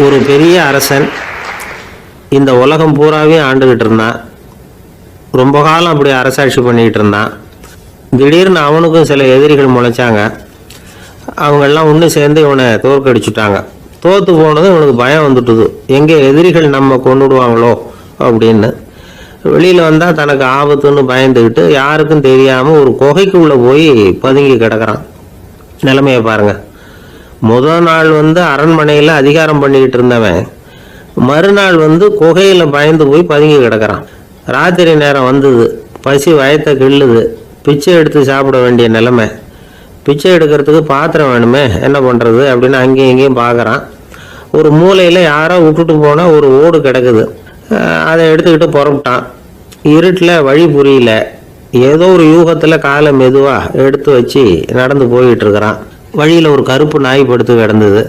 ஒரு பெரிய அரசன் இந்த உலகம் பூராவே ஆண்டுகிட்டு இருந்தான். ரொம்ப காலம் அப்படி அரசாட்சி பண்ணிக்கிட்டு இருந்தான். திடீர்னு அவனுக்கும் சில எதிரிகள் முளைச்சாங்க. அவங்கெல்லாம் ஒன்று சேர்ந்து இவனை தோற்கடிச்சுட்டாங்க. தோற்று போனது இவனுக்கு பயம் வந்துட்டுது. எங்கே எதிரிகள் நம்ம கொண்டுடுவாங்களோ அப்படின்னு. வெளியில் வந்தால் தனக்கு ஆபத்துன்னு பயந்துக்கிட்டு யாருக்கும் தெரியாமல் ஒரு குகைக்குள்ளே போய் பதுங்கி கிடக்கிறான். நிலைமையை பாருங்கள் முதல் நாள் வந்து அரண்மனையில் அதிகாரம் பண்ணிக்கிட்டு இருந்தவன். மறுநாள் வந்து குகையில் பயந்து போய் பதுங்கி கிடக்கிறான். ராத்திரி நேரம் வந்தது. பசி வயத்தை கிள்ளுது. பிச்சை எடுத்து சாப்பிட வேண்டிய நிலைமை. பிச்சை எடுக்கிறதுக்கு பாத்திரம் வேணுமே? என்ன பண்ணுறது அப்படின்னு அங்கேயும் இங்கேயும் பார்க்குறான் ஒரு மூலையில் யாரோ விட்டுட்டு போன ஒரு ஓடு கிடக்குது. அதை எடுத்துக்கிட்டு புறப்பட்டான். இருட்டில் வழி புரியல. ஏதோ ஒரு யூகத்தில் காலை மெதுவாக எடுத்து வச்சு நடந்து போயிட்டு இருக்கிறான். வழியில் ஒரு கருப்பு நாய் படுத்து கிடந்தது.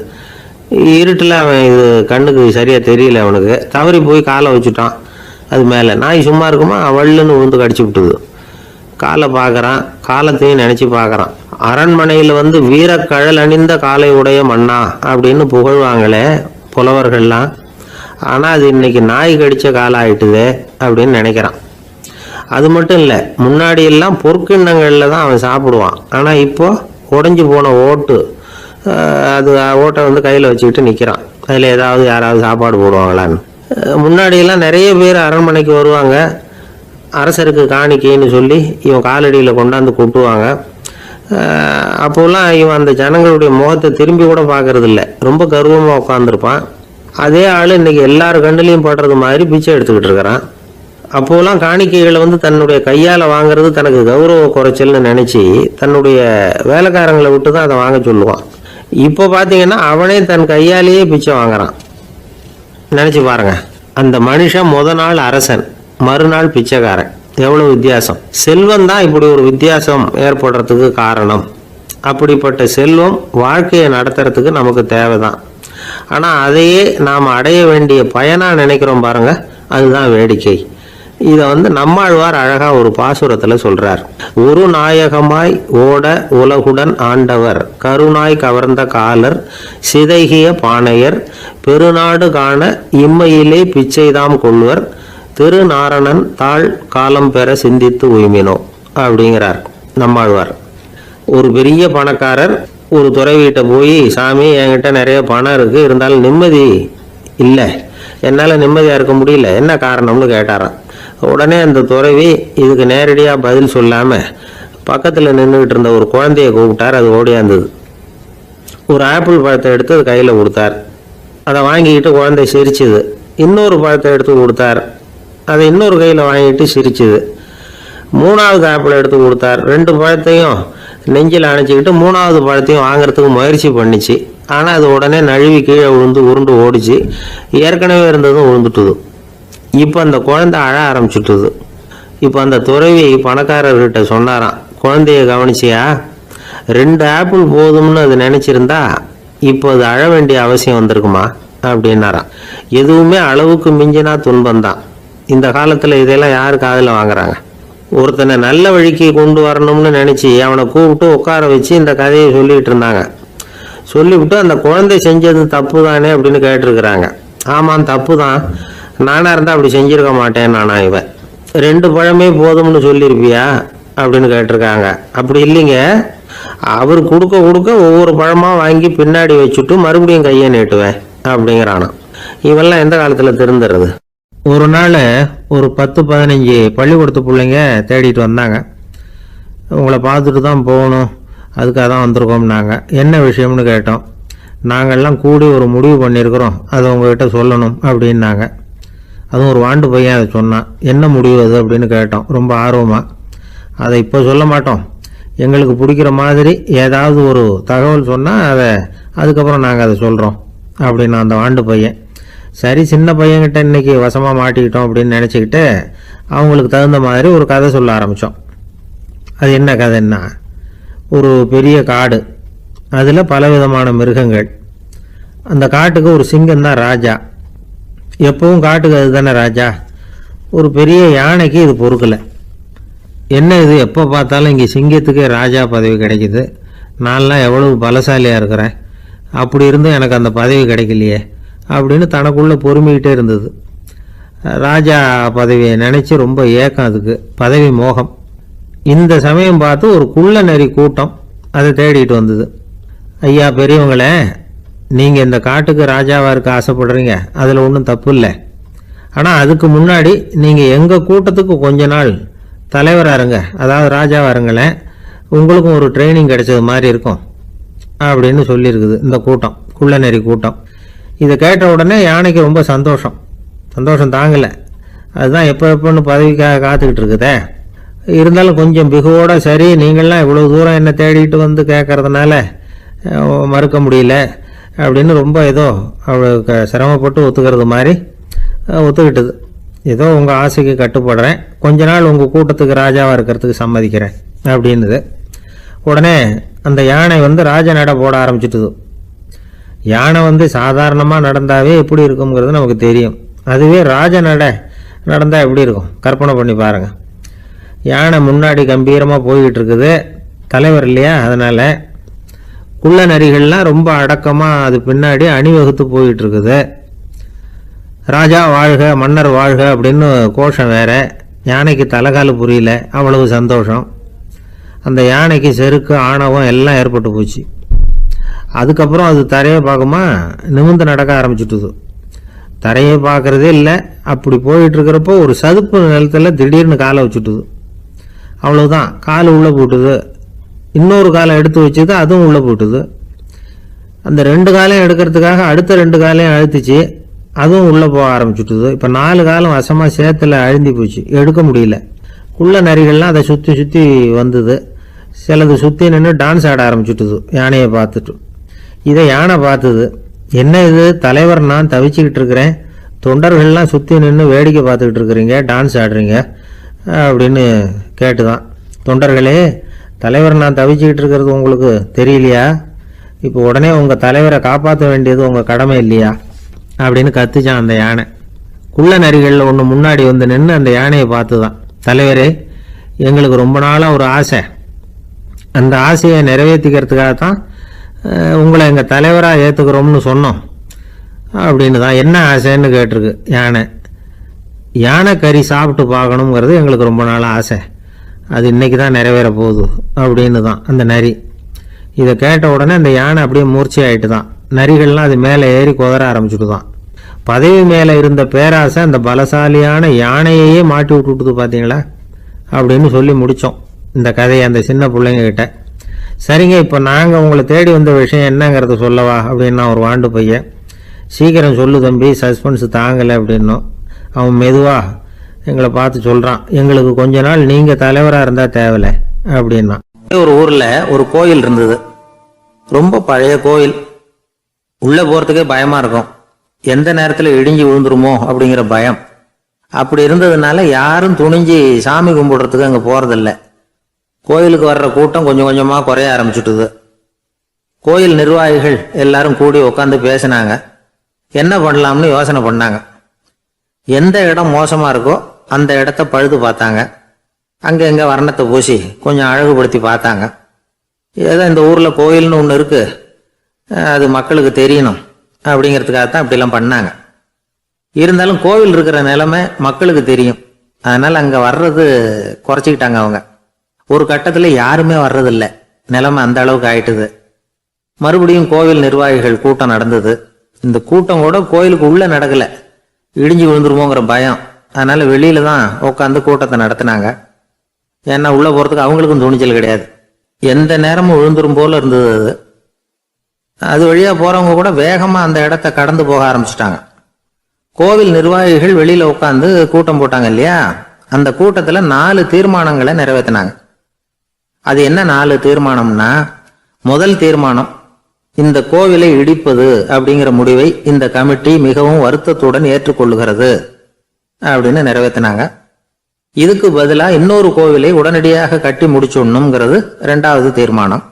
இருட்டில் அவன் இது கண்ணுக்கு சரியாக தெரியல அவனுக்கு. தவறி போய் காலை வச்சுட்டான். அது மேலே. நாய் சும்மா இருக்குமா? வள்ளுன்னு விழுந்து கடிச்சு விட்டுது. காலை பார்க்குறான் காலத்தையும் நினச்சி பார்க்குறான் அரண்மனையில் வந்து வீரக்கழல் அணிந்த காலை உடைய மன்னா அப்படின்னு புகழ்வாங்களே புலவர்கள்லாம். ஆனால் அது இன்னைக்கு நாய் கடித்த காலம் ஆயிட்டுதே அப்படின்னு நினைக்கிறான். அது மட்டும் இல்லை முன்னாடியெல்லாம் பொற்கிண்ணங்களில் தான் அவன் சாப்பிடுவான். ஆனால் இப்போது உடஞ்சி போன ஓட்டு அது ஓட்டை வந்து கையில் வச்சுக்கிட்டு நிற்கிறான் அதில் ஏதாவது யாராவது சாப்பாடு போடுவாங்களான்னு. முன்னாடியெல்லாம் நிறைய பேர் அரண்மனைக்கு வருவாங்க. அரசருக்கு காணிக்கைன்னு சொல்லி இவன் காலடியில் கொண்டாந்து கொட்டுவாங்க. அப்போல்லாம் இவன் அந்த ஜனங்களுடைய முகத்தை திரும்பி கூட பார்க்கறதில்ல. ரொம்ப கர்வமாக உட்காந்துருப்பான் அதே ஆள் இன்றைக்கி எல்லார் கண்ணுலேயும் படுறது மாதிரி பிச்சை எடுத்துக்கிட்டு இருக்கிறான். அப்போலாம் காணிக்கைகளை வந்து தன்னுடைய கையால் வாங்குறது தனக்கு கௌரவ குறைச்சல்னு நினச்சி தன்னுடைய வேலைக்காரங்களை விட்டு தான் அதை வாங்க சொல்லுவான். இப்போ பார்த்தீங்கன்னா அவனே தன் கையாலேயே பிச்சை வாங்குறான். நினச்சி பாருங்க. அந்த மனுஷன் முத நாள் அரசன் மறுநாள் பிச்சைக்காரன். எவ்வளோ வித்தியாசம். செல்வம் தான் இப்படி ஒரு வித்தியாசம் ஏற்படுறதுக்கு காரணம். அப்படிப்பட்ட செல்வம் வாழ்க்கையை நடத்துறதுக்கு நமக்கு தேவைதான். ஆனால் அதையே நாம் அடைய வேண்டிய பயனாக நினைக்கிறோம் பாருங்க. அதுதான் வேடிக்கை. இதை வந்து நம்மாழ்வார் அழகாக ஒரு பாசுரத்தில் சொல்கிறார் ஒரு நாயகமாய் ஓட உலகுடன் ஆண்டவர் கருணாய் கவர்ந்த காலர் சிதைகிய பாணையர் பெருநாடு காண இம்மையிலே பிச்சைதாம் கொள்வர் திருநாரணன் தாழ் காலம் பெற சிந்தித்து உய்மினோ அப்படிங்கிறார் நம்மாழ்வார். ஒரு பெரிய பணக்காரர் ஒரு துறைவீட்டை போய் சாமி என்கிட்ட நிறைய பணம் இருக்குது இருந்தாலும் நிம்மதி இல்லை. என்னால் நிம்மதியாக இருக்க முடியல. என்ன காரணம்னு கேட்டாரான் உடனே அந்த துறவி இதுக்கு நேரடியாக பதில் சொல்லாமல் பக்கத்தில் நின்றுக்கிட்டு இருந்த ஒரு குழந்தைய கூப்பிட்டார். அது ஓடியாந்தது. ஒரு ஆப்பிள் பழத்தை எடுத்து அது கையில் கொடுத்தார். அதை வாங்கிக்கிட்டு குழந்தை சிரிச்சுது. இன்னொரு பழத்தை எடுத்து கொடுத்தார். அதை இன்னொரு கையில் வாங்கிட்டு சிரிச்சுது. மூணாவது ஆப்பிள் எடுத்து கொடுத்தார். ரெண்டு பழத்தையும் நெஞ்சில் அணைச்சிக்கிட்டு மூணாவது பழத்தையும் வாங்குறதுக்கு முயற்சி பண்ணிச்சு. ஆனால் அது உடனே நழுவி கீழே விழுந்து உருண்டு ஓடிச்சு. ஏற்கனவே இருந்ததும் விழுந்துட்டுது இப்போ அந்த குழந்தை அழ ஆரம்பிச்சுட்டுது. இப்போ அந்த துறவி பணக்காரர்கிட்ட சொன்னாராம் குழந்தைய கவனிச்சியா? ரெண்டு ஆப்பிள் போதும்னு அது நினச்சிருந்தா இப்போ அது அழ வேண்டிய அவசியம் வந்திருக்குமா? அப்படின்னாராம். எதுவுமே அளவுக்கு மிஞ்சினா துன்பம்தான் இந்த காலத்தில் இதெல்லாம் யார் காதில் வாங்குறாங்க? ஒருத்தனை நல்ல வழிக்கு கொண்டு வரணும்னு நினச்சி அவனை கூப்பிட்டு உட்கார வச்சு இந்த கதையை சொல்லிகிட்டு இருந்தாங்க. சொல்லிவிட்டு அந்த குழந்தை செஞ்சது தப்பு தானே அப்படின்னு கேட்டிருக்கிறாங்க. ஆமாம் தப்பு தான் நானாக இருந்தால் அப்படி செஞ்சிருக்க மாட்டேன் நானா இவன் ரெண்டு பழமே போதும்னு சொல்லியிருப்பியா அப்படின்னு கேட்டிருக்காங்க. அப்படி இல்லைங்க. அவர் கொடுக்க கொடுக்க ஒவ்வொரு பழமாக வாங்கி பின்னாடி வச்சுட்டு மறுபடியும் கையை நீட்டுவேன் அப்படிங்கிறானா. இவெல்லாம் எந்த காலத்தில் திருந்துறது? ஒரு நாள் ஒரு பத்து பதினஞ்சு பள்ளிக்கூடத்து பிள்ளைங்க தேடிட்டு வந்தாங்க. உங்களை பார்த்துட்டு தான் போகணும். அதுக்காக தான் வந்திருக்கோம்னாங்க. என்ன விஷயம்னு கேட்டோம். நாங்கள்லாம் கூடி ஒரு முடிவு பண்ணியிருக்கிறோம். அதை உங்ககிட்ட சொல்லணும் அப்படின்னாங்க. அதுவும் ஒரு வாண்டு பையன் அதை சொன்னான். என்ன முடிவு அது? அப்படின்னு கேட்டோம் ரொம்ப ஆர்வமாக அதை இப்போ சொல்ல மாட்டோம். எங்களுக்கு பிடிக்கிற மாதிரி ஏதாவது ஒரு தகவல் சொன்னால் அதை அதுக்கப்புறம் நாங்கள் அதை சொல்கிறோம் அப்படின்னு அந்த வாண்டு பையன். சரி சின்ன பையன்கிட்ட இன்னைக்கு வசமாக மாட்டிக்கிட்டோம் அப்படின்னு நினச்சிக்கிட்டு அவங்களுக்கு தகுந்த மாதிரி ஒரு கதை சொல்ல ஆரம்பித்தோம் அது என்ன கதைன்னா ஒரு பெரிய காடு. அதில் பலவிதமான மிருகங்கள். அந்த காட்டுக்கு ஒரு சிங்கம் தான் ராஜா. எப்பவும் காட்டுக்கு அதுதானே ராஜா. ஒரு பெரிய யானைக்கு இது பொறுக்கலை. என்ன இது எப்போ பார்த்தாலும் இங்கே சிங்கத்துக்கே ராஜா பதவி கிடைக்குது. நான்லாம் எவ்வளவு பலசாலியாக இருக்கிறேன். அப்படி இருந்தும் எனக்கு அந்த பதவி கிடைக்கலையே அப்படின்னு தனக்குள்ளே பொறுமிக்கிட்டே இருந்தது. ராஜா பதவியை நினச்சி ரொம்ப ஏக்கம் அதுக்கு. பதவி மோகம். இந்த சமயம் பார்த்து ஒரு குள்ள நெறி கூட்டம் அதை தேடிட்டு வந்தது. ஐயா பெரியவங்களே நீங்கள் இந்த காட்டுக்கு ராஜாவாக இருக்க ஆசைப்படுறீங்க. அதில் ஒன்றும் தப்பு இல்லை. ஆனால் அதுக்கு முன்னாடி நீங்கள் எங்கள் கூட்டத்துக்கு கொஞ்ச நாள் தலைவராக இருங்க. அதாவது ராஜாவாக இருங்களேன். உங்களுக்கும் ஒரு ட்ரைனிங் கிடைச்சது மாதிரி இருக்கும். அப்படின்னு சொல்லியிருக்குது இந்த கூட்டம் குள்ளநெறி கூட்டம். இதை கேட்ட உடனே யானைக்கு ரொம்ப சந்தோஷம். சந்தோஷம் தாங்கலை. அதுதான் எப்போ எப்போன்னு பதவிக்காக காத்துக்கிட்டு இருக்குதே. இருந்தாலும் கொஞ்சம் பிகுவோட சரி நீங்கள்லாம் இவ்வளோ தூரம் என்னை தேடிட்டு வந்து கேட்கறதுனால மறுக்க முடியல. அப்படின்னு ரொம்ப ஏதோ அவளுக்கு சிரமப்பட்டு ஒத்துக்கிறது மாதிரி ஒத்துக்கிட்டது. ஏதோ உங்கள் ஆசைக்கு கட்டுப்படுறேன். கொஞ்ச நாள் உங்கள் கூட்டத்துக்கு ராஜாவாக இருக்கிறதுக்கு சம்மதிக்கிறேன் அப்படின்னுது. உடனே அந்த யானை வந்து ராஜ நட போட ஆரம்பிச்சிட்டுது. யானை வந்து சாதாரணமாக நடந்தாவே எப்படி இருக்குங்கிறது நமக்கு தெரியும். அதுவே ராஜ நட நடந்தால் எப்படி இருக்கும்? கற்பனை பண்ணி பாருங்கள் யானை முன்னாடி கம்பீரமாக போய்கிட்டு இருக்குது. தலைவர் இல்லையா? அதனால் குள்ள நரிகள்லாம் ரொம்ப அடக்கமாக அது பின்னாடி அணிவகுத்து போயிட்டு இருக்குது ராஜா வாழ்க மன்னர் வாழ்க அப்படின்னு கோஷம் வேற. யானைக்கு தலைகால் புரியல அவ்வளவு சந்தோஷம். அந்த யானைக்கு செருக்கு ஆணவம் எல்லாம் ஏற்பட்டு போச்சு. அதுக்கப்புறம் அது தரையை பார்க்குமா நிமிந்து நடக்க ஆரம்பிச்சுட்டுது. தரையை பார்க்குறதே இல்லை அப்படி போயிட்டுருக்கிறப்போ ஒரு சதுப்பு நிலத்துல திடீர்னு காலை வச்சுட்டுது. அவ்வளோதான் கால் உள்ளே போட்டுது. இன்னொரு காலை எடுத்து வச்சது அதுவும் உள்ளே போட்டுது. அந்த ரெண்டு காலையும் எடுக்கிறதுக்காக அடுத்த ரெண்டு காலையும் அழுத்துச்சு அதுவும் உள்ளே போக ஆரம்பிச்சுட்டுது. இப்போ நாலு காலம் வசமாக சேத்துல அழுந்தி போச்சு எடுக்க முடியல. உள்ள நரிகள்லாம் அதை சுற்றி சுற்றி வந்தது. சிலது சுற்றி நின்று டான்ஸ் ஆட ஆரம்பிச்சுட்டுது யானையை பார்த்துட்டு. இதை யானை பார்த்தது என்ன இது தலைவர் நான் தவிச்சுக்கிட்டு இருக்கிறேன். தொண்டர்கள்லாம் சுற்றி நின்று வேடிக்கை பார்த்துக்கிட்டு இருக்கிறீங்க டான்ஸ் ஆடுறீங்க அப்படின்னு கேட்டு தான் தொண்டர்களே தலைவர் நான் தவிச்சுக்கிட்டு இருக்கிறது உங்களுக்கு தெரியலையா? இப்போ உடனே உங்கள் தலைவரை காப்பாற்ற வேண்டியது உங்கள் கடமை இல்லையா? அப்படின்னு கத்துச்சான் அந்த யானை. குள்ள நரிகளில் ஒன்று முன்னாடி வந்து நின்று அந்த யானையை பார்த்து தான் தலைவரே எங்களுக்கு ரொம்ப நாளாக ஒரு ஆசை. அந்த ஆசையை நிறைவேற்றிக்கிறதுக்காக தான் உங்களை எங்கள் தலைவராக ஏற்றுக்கிறோம்னு சொன்னோம். அப்படின்னு தான் என்ன ஆசைன்னு கேட்டிருக்கு யானை. யானை கறி சாப்பிட்டு பார்க்கணுங்கிறது எங்களுக்கு ரொம்ப நாள் ஆசை. அது இன்னைக்கு தான் நிறைவேற போகுது அப்படின்னு தான் அந்த நரி. இதை கேட்ட உடனே அந்த யானை அப்படியே மூர்ச்சியாயிட்டு தான் நரிகள்லாம் அது மேலே ஏறி குதற ஆரம்பிச்சுட்டு தான் பதவி மேலே இருந்த பேராசை அந்த பலசாலியான யானையையே மாட்டி விட்டுட்டுது பார்த்தீங்களா அப்படின்னு சொல்லி முடித்தோம் இந்த கதையை அந்த சின்ன பிள்ளைங்கக்கிட்ட சரிங்க இப்போ நாங்கள் உங்களை தேடி வந்த விஷயம் என்னங்கிறத சொல்லவா அப்படின்னா ஒரு வாண்டு பையன். சீக்கிரம் சொல்லு தம்பி சஸ்பென்ஸ் தாங்கலை அப்படின்னோம். அவன் மெதுவாக எங்களை பார்த்து சொல்கிறான் எங்களுக்கு கொஞ்ச நாள் நீங்கள் தலைவராக இருந்தால் தேவலை அப்படின்னா. ஒரு ஊரில் ஒரு கோயில் இருந்தது. ரொம்ப பழைய கோயில். உள்ளே போகிறதுக்கே பயமாக இருக்கும். எந்த நேரத்தில் இடிஞ்சு விழுந்துருமோ அப்படிங்கிற பயம். அப்படி இருந்ததுனால யாரும் துணிஞ்சு சாமி கும்பிடுறதுக்கு அங்கே போகிறதில்ல கோயிலுக்கு வர்ற கூட்டம் கொஞ்சம் கொஞ்சமாக குறைய ஆரம்பிச்சுட்டுது. கோயில் நிர்வாகிகள் எல்லாரும் கூடி உட்காந்து பேசினாங்க. என்ன பண்ணலாம்னு யோசனை பண்ணாங்க. எந்த இடம் மோசமாக இருக்கோ அந்த இடத்த பழுது பார்த்தாங்க. அங்கே எங்கே வர்ணத்தை பூசி கொஞ்சம் அழகுபடுத்தி பார்த்தாங்க. ஏதோ இந்த ஊரில் கோயில்னு ஒன்று இருக்குது அது மக்களுக்கு தெரியணும். அப்படிங்கிறதுக்காக தான் இப்படிலாம் பண்ணாங்க. இருந்தாலும் கோவில் இருக்கிற நிலைமை மக்களுக்கு தெரியும். அதனால் அங்கே வர்றது குறைச்சிக்கிட்டாங்க அவங்க. ஒரு கட்டத்தில் யாருமே வர்றதில்ல. நிலைமை அந்த அளவுக்கு ஆயிட்டுது. மறுபடியும் கோவில் நிர்வாகிகள் கூட்டம் நடந்தது. இந்த கூட்டம் கூட கோயிலுக்கு உள்ளே நடக்கலை. இடிஞ்சு விழுந்துருமோங்கிற பயம். அதனால் வெளியில் தான் உட்காந்து கூட்டத்தை நடத்தினாங்க. ஏன்னா உள்ளே போகிறதுக்கு அவங்களுக்கும் துணிச்சல் கிடையாது. எந்த நேரமும் விழுந்துரும் போல இருந்தது அது. அது வழியா போகிறவங்க கூட வேகமாக அந்த இடத்த கடந்து போக ஆரம்பிச்சிட்டாங்க. கோவில் நிர்வாகிகள் வெளியில் உட்காந்து கூட்டம் போட்டாங்க இல்லையா? அந்த கூட்டத்தில் நாலு தீர்மானங்களை நிறைவேற்றினாங்க அது என்ன நாலு தீர்மானம்னா முதல் தீர்மானம் இந்த கோவிலை இடிப்பது அப்படிங்கிற முடிவை இந்த கமிட்டி மிகவும் வருத்தத்துடன் ஏற்றுக்கொள்ளுகிறது. அப்படின்னு நிறைவேற்றினாங்க இதுக்கு பதிலாக இன்னொரு கோவிலை உடனடியாக கட்டி முடிச்சுடணுங்கிறது ரெண்டாவது தீர்மானம்.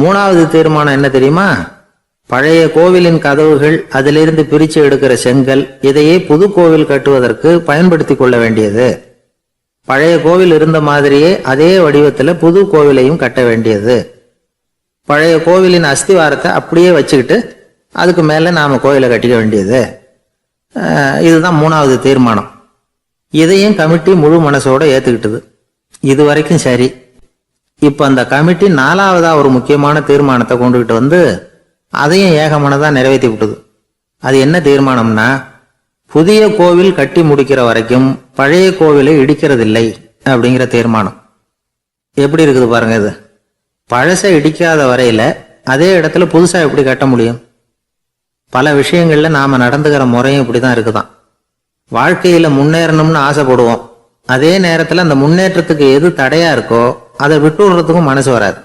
மூணாவது தீர்மானம் என்ன தெரியுமா? பழைய கோவிலின் கதவுகள் அதிலிருந்து பிரித்து எடுக்கிற செங்கல் இதையே புது கோவில் கட்டுவதற்கு பயன்படுத்தி கொள்ள வேண்டியது. பழைய கோவில் இருந்த மாதிரியே அதே வடிவத்தில் புது கோவிலையும் கட்ட வேண்டியது. பழைய கோவிலின் அஸ்திவாரத்தை அப்படியே வச்சுக்கிட்டு அதுக்கு மேலே நாம் கோயிலை கட்டிக்க வேண்டியது. இதுதான் மூணாவது தீர்மானம். இதையும் கமிட்டி முழு மனசோட ஏற்றுக்கிட்டது இது வரைக்கும் சரி. இப்போ அந்த கமிட்டி நாலாவதா ஒரு முக்கியமான தீர்மானத்தை கொண்டுகிட்டு வந்து அதையும் ஏகமனதாக நிறைவேற்றி விட்டது. அது என்ன தீர்மானம்னா புதிய கோவில் கட்டி முடிக்கிற வரைக்கும் பழைய கோவிலை இடிக்கிறதில்லை அப்படிங்கிற தீர்மானம். எப்படி இருக்குது பாருங்க இது. பழசை இடிக்காத வரையில அதே இடத்துல புதுசா எப்படி கட்ட முடியும்? பல விஷயங்களில் நாம் நடந்துக்கிற முறையும் இப்படி தான் இருக்குதான். வாழ்க்கையில் முன்னேறணும்னு ஆசைப்படுவோம். அதே நேரத்தில் அந்த முன்னேற்றத்துக்கு எது தடையாக இருக்கோ அதை விட்டு விடுறதுக்கும் மனசு வராது.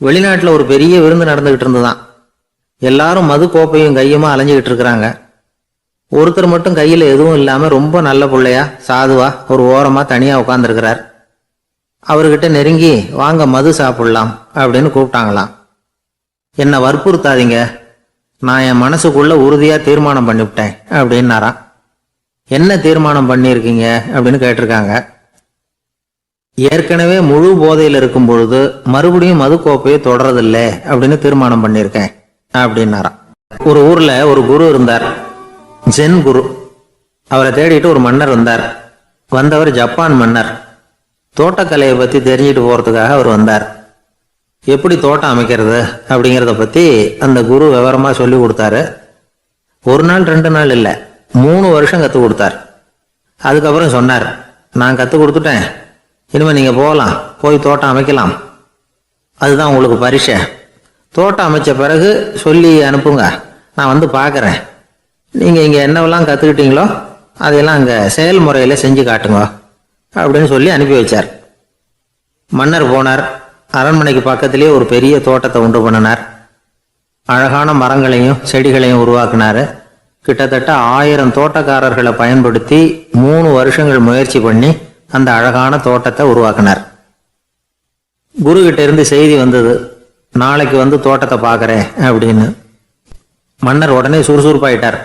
வெளிநாட்டில் ஒரு பெரிய விருந்து நடந்துக்கிட்டு இருந்துதான் எல்லாரும் மது கோப்பையும் கையுமா அலைஞ்சிக்கிட்டு இருக்கிறாங்க. ஒருத்தர் மட்டும் கையில் எதுவும் இல்லாமல் ரொம்ப நல்ல பிள்ளையா சாதுவா ஒரு ஓரமாக தனியாக உட்காந்துருக்கிறார் அவர்கிட்ட நெருங்கி வாங்க மது சாப்பிடலாம் அப்படின்னு கூப்பிட்டாங்களாம். என்னை வற்புறுத்தாதீங்க. நான் என் மனசுக்குள்ள உறுதியா தீர்மானம் பண்ணிவிட்டேன் அப்படின்னாராம் என்ன தீர்மானம் பண்ணியிருக்கீங்க? அப்படின்னு கேட்டிருக்காங்க. ஏற்கனவே முழு போதையில் இருக்கும் பொழுது மறுபடியும் மதுக்கோப்பையை தொடரதில்லை அப்படின்னு தீர்மானம் பண்ணியிருக்கேன் அப்படின்னாராம் ஒரு ஊர்ல ஒரு குரு இருந்தார். ஜென் குரு. அவரை தேடிட்டு ஒரு மன்னர் வந்தார். வந்தவர் ஜப்பான் மன்னர். தோட்டக்கலையை பத்தி தெரிஞ்சுட்டு போறதுக்காக அவர் வந்தார். எப்படி தோட்டம் அமைக்கிறது அப்படிங்கிறத பற்றி அந்த குரு விவரமாக சொல்லி கொடுத்தாரு. ஒரு நாள் ரெண்டு நாள் இல்லை மூணு வருஷம் கற்றுக் கொடுத்தார். அதுக்கப்புறம் சொன்னார் நான் கற்றுக் கொடுத்துட்டேன். இனிமேல் நீங்கள் போகலாம் போய் தோட்டம் அமைக்கலாம். அதுதான் உங்களுக்கு பரிசை. தோட்டம் அமைச்ச பிறகு சொல்லி அனுப்புங்க. நான் வந்து பார்க்குறேன் நீங்கள் இங்கே என்னவெல்லாம் கற்றுக்கிட்டீங்களோ அதையெல்லாம் அங்கே செயல்முறையில் செஞ்சு காட்டுங்க. அப்படின்னு சொல்லி அனுப்பி வச்சார். மன்னர் போனார். அரண்மனைக்கு பக்கத்திலே ஒரு பெரிய தோட்டத்தை உண்டு பண்ணினார். அழகான மரங்களையும் செடிகளையும் உருவாக்குனாரு. கிட்டத்தட்ட ஆயிரம் தோட்டக்காரர்களை பயன்படுத்தி மூணு வருஷங்கள் முயற்சி பண்ணி அந்த அழகான தோட்டத்தை உருவாக்கினார். குரு கிட்ட இருந்து செய்தி வந்தது நாளைக்கு வந்து தோட்டத்தை பார்க்குறேன் அப்படின்னு. மன்னர் உடனே சுறுசுறுப்பாயிட்டார்.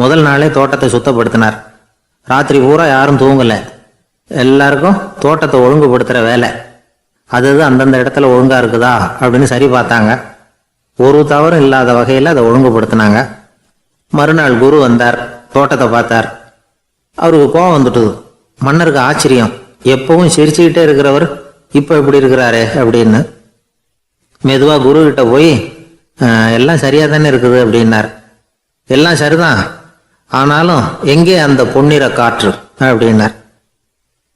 முதல் நாளே தோட்டத்தை சுத்தப்படுத்தினார். ராத்திரி பூரா யாரும் தூங்கலை. எல்லாருக்கும் தோட்டத்தை ஒழுங்குபடுத்துகிற வேலை. அது அது அந்தந்த இடத்துல ஒழுங்காக இருக்குதா அப்படின்னு சரி பார்த்தாங்க. ஒரு தவறும் இல்லாத வகையில் அதை ஒழுங்குபடுத்தினாங்க. மறுநாள் குரு வந்தார் தோட்டத்தை பார்த்தார். அவருக்கு கோவம் வந்துட்டுது. மன்னருக்கு ஆச்சரியம். எப்பவும் சிரிச்சுக்கிட்டே இருக்கிறவர் இப்போ இப்படி இருக்கிறாரே அப்படின்னு. மெதுவாக குரு கிட்ட போய் எல்லாம் சரியாக தானே இருக்குது? அப்படின்னார். எல்லாம் சரிதான். ஆனாலும் எங்கே அந்த பொன்னிற காற்று? அப்படின்னார்.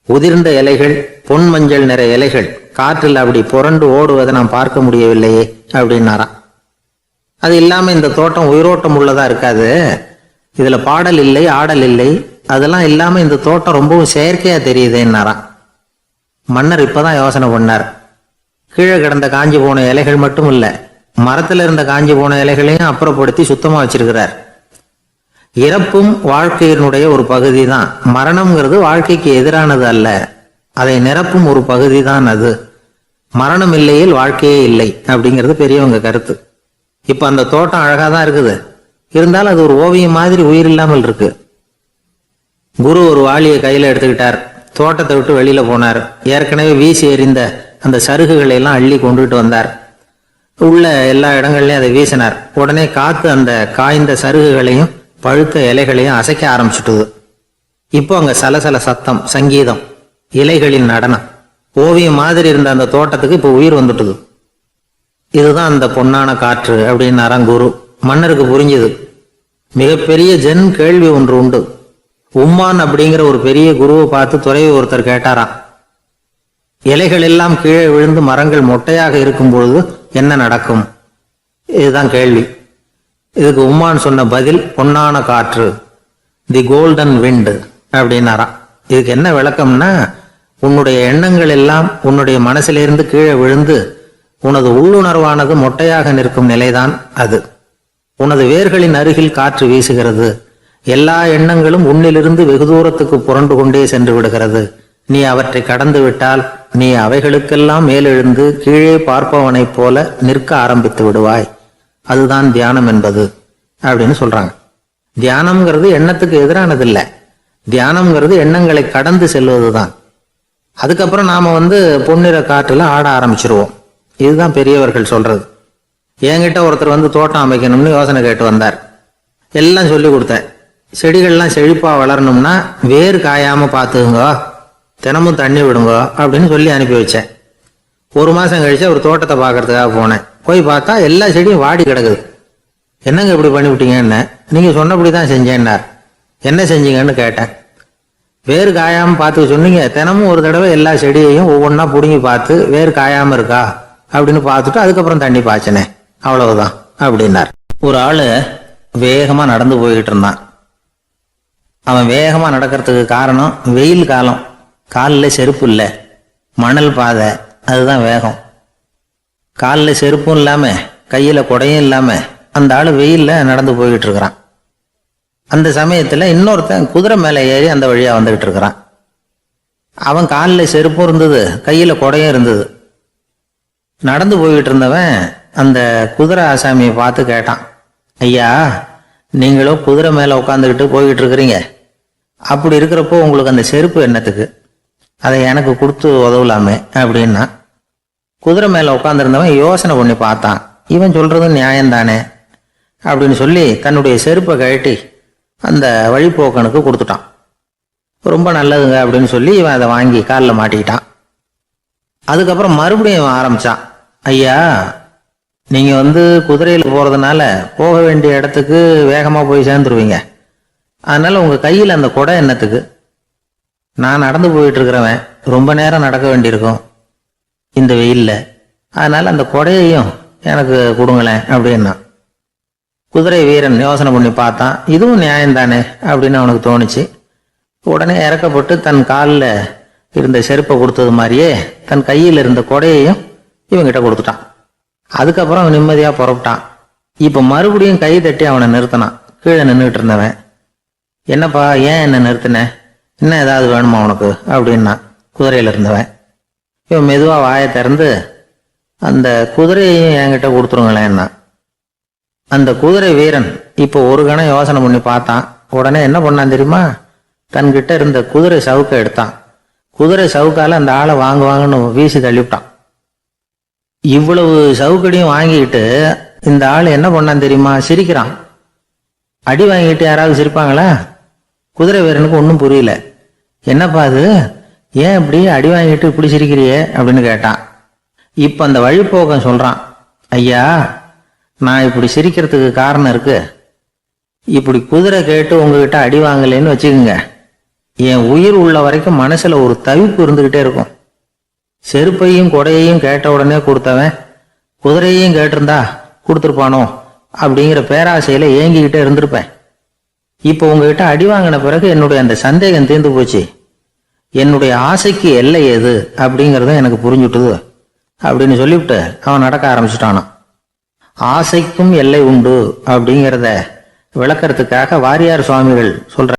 உதிர்ந்த இலைகள் பொன் மஞ்சள் நிற இலைகள் காற்றில் அப்படி புரண்டு ஓடுவதை நான் பார்க்க முடியவில்லையே அப்படின்னாராம் அது இல்லாமல் இந்த தோட்டம் உயிரோட்டம் உள்ளதாக இருக்காது. இதில் பாடல் இல்லை ஆடல் இல்லை. அதெல்லாம் இல்லாமல் இந்த தோட்டம் ரொம்பவும் செயற்கையாக தெரியுதுன்னாராம் மன்னர் இப்பதான் யோசனை பண்ணார். கீழே கிடந்த காஞ்சி போன இலைகள் மட்டும் இல்லை மரத்தில் இருந்த காஞ்சி போன இலைகளையும் அப்புறப்படுத்தி சுத்தமாக வச்சிருக்கிறார். இறப்பும் வாழ்க்கையினுடைய ஒரு பகுதி தான் மரணம்ங்கிறது வாழ்க்கைக்கு எதிரானது அல்ல அதை நிரப்பும் ஒரு பகுதி தான் அது. மரணம் இல்லையில் வாழ்க்கையே இல்லை அப்படிங்கிறது பெரியவங்க கருத்து. இப்ப அந்த தோட்டம் அழகா தான் இருக்குது. இருந்தாலும் அது ஒரு ஓவியம் மாதிரி உயிர் இல்லாமல் இருக்கு. குரு ஒரு வாளியை கையில எடுத்துக்கிட்டார். தோட்டத்தை விட்டு வெளியில போனார். ஏற்கனவே வீசி எறிந்த அந்த சருகுகளை எல்லாம் அள்ளி கொண்டுகிட்டு வந்தார். உள்ள எல்லா இடங்கள்லயும் அதை வீசினார். உடனே காத்து அந்த காய்ந்த சருகுகளையும் பழுத்த இலைகளையும் அசைக்க ஆரம்பிச்சுட்டுது. இப்போ அங்க சலசல சத்தம் சங்கீதம் இலைகளின் நடனம். ஓவியம் மாதிரி இருந்த அந்த தோட்டத்துக்கு இப்போ உயிர் வந்துட்டுது. இதுதான் அந்த பொன்னான காற்று அப்படின்னாராம் குரு. மன்னருக்கு புரிஞ்சுது. மிகப்பெரிய ஜென் கேள்வி ஒன்று உண்டு. உம்மான் அப்படிங்கிற ஒரு பெரிய குருவை பார்த்து துறையை ஒருத்தர் கேட்டாராம். இலைகள் எல்லாம் கீழே விழுந்து மரங்கள் மொட்டையாக இருக்கும் பொழுது என்ன நடக்கும்? இதுதான் கேள்வி. இதுக்கு உம்மான் சொன்ன பதில் பொன்னான காற்று. தி கோல்டன் விண்டு அப்படின்னாராம். இதுக்கு என்ன விளக்கம்னா உன்னுடைய எண்ணங்கள் எல்லாம் உன்னுடைய மனசிலிருந்து கீழே விழுந்து உனது உள்ளுணர்வானது மொட்டையாக நிற்கும் நிலைதான் அது. உனது வேர்களின் அருகில் காற்று வீசுகிறது. எல்லா எண்ணங்களும் உன்னிலிருந்து வெகு தூரத்துக்கு புரண்டு கொண்டே சென்று விடுகிறது. நீ அவற்றை கடந்து விட்டால் நீ அவைகளுக்கெல்லாம் மேலெழுந்து கீழே பார்ப்பவனைப் போல நிற்க ஆரம்பித்து விடுவாய். அதுதான் தியானம் என்பது அப்படின்னு சொல்றாங்க. தியானம்ங்கிறது எண்ணத்துக்கு எதிரானதில்லை. தியானம்ங்கிறது எண்ணங்களை கடந்து செல்வதுதான். அதுக்கப்புறம் நாம் வந்து பொன்னிற காற்றில் ஆட ஆரம்பிச்சிருவோம். இதுதான் பெரியவர்கள் சொல்கிறது என்கிட்ட ஒருத்தர் வந்து தோட்டம் அமைக்கணும்னு யோசனை கேட்டு வந்தார். எல்லாம் சொல்லி கொடுத்தேன். செடிகள்லாம் செழிப்பாக வளரணும்னா வேர் காயாமல் பார்த்துக்குங்க. தினமும் தண்ணி விடுங்க அப்படின்னு சொல்லி அனுப்பி வச்சேன். ஒரு மாதம் கழிச்சு ஒரு தோட்டத்தை பார்க்கறதுக்காக போனேன். போய் பார்த்தா எல்லா செடியும் வாடி கிடக்குது. என்னங்க இப்படி பண்ணிவிட்டீங்கன்னு? நீங்கள் சொன்னபடி தான் செஞ்சேன்னார். என்ன செஞ்சீங்கன்னு கேட்டேன். வேர் காயாமல் பார்த்து சொன்னீங்க. தினமும் ஒரு தடவை எல்லா செடியையும் ஒவ்வொன்றா பிடுங்கி பார்த்து வேர் காயாமல் இருக்கா? அப்படின்னு பார்த்துட்டு அதுக்கப்புறம் தண்ணி பாய்ச்சினே. அவ்வளவுதான் அப்படின்னார். ஒரு ஆள் வேகமாக நடந்து போய்கிட்டு இருந்தான். அவன் வேகமாக நடக்கிறதுக்கு காரணம் வெயில் காலம். காலில் செருப்பு இல்லை. மணல் பாதை அதுதான் வேகம். காலில் செருப்பும் இல்லாமல் கையில் குடையும் இல்லாமல் அந்த ஆள் வெயிலில் நடந்து போய்கிட்டு இருக்கிறான். அந்த சமயத்தில் இன்னொருத்தன் குதிரை மேலே ஏறி அந்த வழியாக வந்துக்கிட்டு இருக்கிறான். அவன் காலில் செருப்பும் இருந்தது கையில் குடையும் இருந்தது. நடந்து போய்கிட்டு இருந்தவன் அந்த குதிரை ஆசாமியை பார்த்து கேட்டான். ஐயா நீங்களும் குதிரை மேலே உட்காந்துக்கிட்டு போய்கிட்டு இருக்கிறீங்க. அப்படி இருக்கிறப்போ உங்களுக்கு அந்த செருப்பு என்னத்துக்கு? அதை எனக்கு கொடுத்து உதவலாமே அப்படின்னா. குதிரை மேலே உட்காந்துருந்தவன் யோசனை பண்ணி பார்த்தான். இவன் சொல்கிறதும் நியாயம்தானே? அப்படின்னு சொல்லி தன்னுடைய செருப்பை கழட்டி அந்த வழிப்போக்கனுக்கு கொடுத்துட்டான். ரொம்ப நல்லதுங்க அப்படின்னு சொல்லி இவன் அதை வாங்கி காலில் மாட்டிக்கிட்டான். அதுக்கப்புறம் மறுபடியும் இவன் ஐயா நீங்கள் வந்து குதிரையில் போகிறதுனால போக வேண்டிய இடத்துக்கு வேகமாக போய் சேர்ந்துருவீங்க. அதனால் உங்கள் கையில் அந்த குடை என்னத்துக்கு? நான் நடந்து போயிட்டு இருக்கிறவன் ரொம்ப நேரம் நடக்க வேண்டியிருக்கும். இந்த வெயில்ல. அதனால் அந்த கொடையையும் எனக்கு கொடுங்களேன் அப்படின்னா. குதிரை வீரன் யோசனை பண்ணி பார்த்தான். இதுவும் நியாயம்தானே? அப்படின்னு அவனுக்கு தோணுச்சு. உடனே இறக்கப்பட்டு தன் காலில் இருந்த செருப்பை கொடுத்தது மாதிரியே தன் கையில் இருந்த கொடையையும் இவங்கிட்ட கொடுத்துட்டான். அதுக்கப்புறம் அவன் நிம்மதியாக புறப்பட்டான். இப்போ மறுபடியும் கை தட்டி அவனை நிறுத்தினான். கீழே நின்றுட்டு இருந்தவன் என்னப்பா ஏன் என்ன நிறுத்தின? இன்னும் ஏதாவது வேணுமா உனக்கு? அப்படின்னா குதிரையில் இருந்தவன். இவன் மெதுவாக வாயை திறந்து அந்த குதிரையையும் என்கிட்ட கொடுத்துருங்களேன்னா அந்த குதிரை வீரன் இப்போ ஒரு கணம் யோசனை பண்ணி பார்த்தான். உடனே என்ன பண்ணான் தெரியுமா? தன்கிட்ட இருந்த குதிரை சவுக்கை எடுத்தான். குதிரை சவுக்கால அந்த ஆளை வாங்குவாங்கன்னு வீசி தள்ளிவிட்டான். இவ்வளவு சவுக்கடியும் வாங்கிக்கிட்டு இந்த ஆள் என்ன பண்ணான் தெரியுமா? சிரிக்கிறான். அடி வாங்கிட்டு யாராவது சிரிப்பாங்களா? குதிரை வீரனுக்கு ஒன்றும் புரியல. என்னப்பா அது? ஏன் இப்படி அடி வாங்கிட்டு இப்படி சிரிக்கிறியே? அப்படின்னு கேட்டான். இப்போ அந்த வழிப்போக்கன் சொல்றான். ஐயா நான் இப்படி சிரிக்கிறதுக்கு காரணம் இருக்கு. இப்படி குதிரை கேட்டு உங்ககிட்ட அடி வாங்கலைன்னு வச்சுக்கோங்க. என் உயிர் உள்ள வரைக்கும் மனசுல ஒரு தவிப்பு இருந்துகிட்டே இருக்கும். செருப்பையும் கொடையையும் கேட்ட உடனே கொடுத்தவன் குதிரையையும் கேட்டிருந்தா கொடுத்துருப்பானோ? அப்படிங்கிற பேராசையில ஏங்கிக்கிட்டே இருந்திருப்பேன். இப்போ உங்ககிட்ட அடி வாங்கின பிறகு என்னுடைய அந்த சந்தேகம் தீர்ந்து போச்சு. என்னுடைய ஆசைக்கு எல்லை எது அப்படிங்கிறதும் எனக்கு புரிஞ்சுட்டுது அப்படின்னு சொல்லிவிட்டு அவன் நடக்க ஆரம்பிச்சிட்டானான் ஆசைக்கும் எல்லை உண்டு அப்படிங்கிறத விளக்கறதுக்காக வாரியார் சுவாமிகள் சொல்ற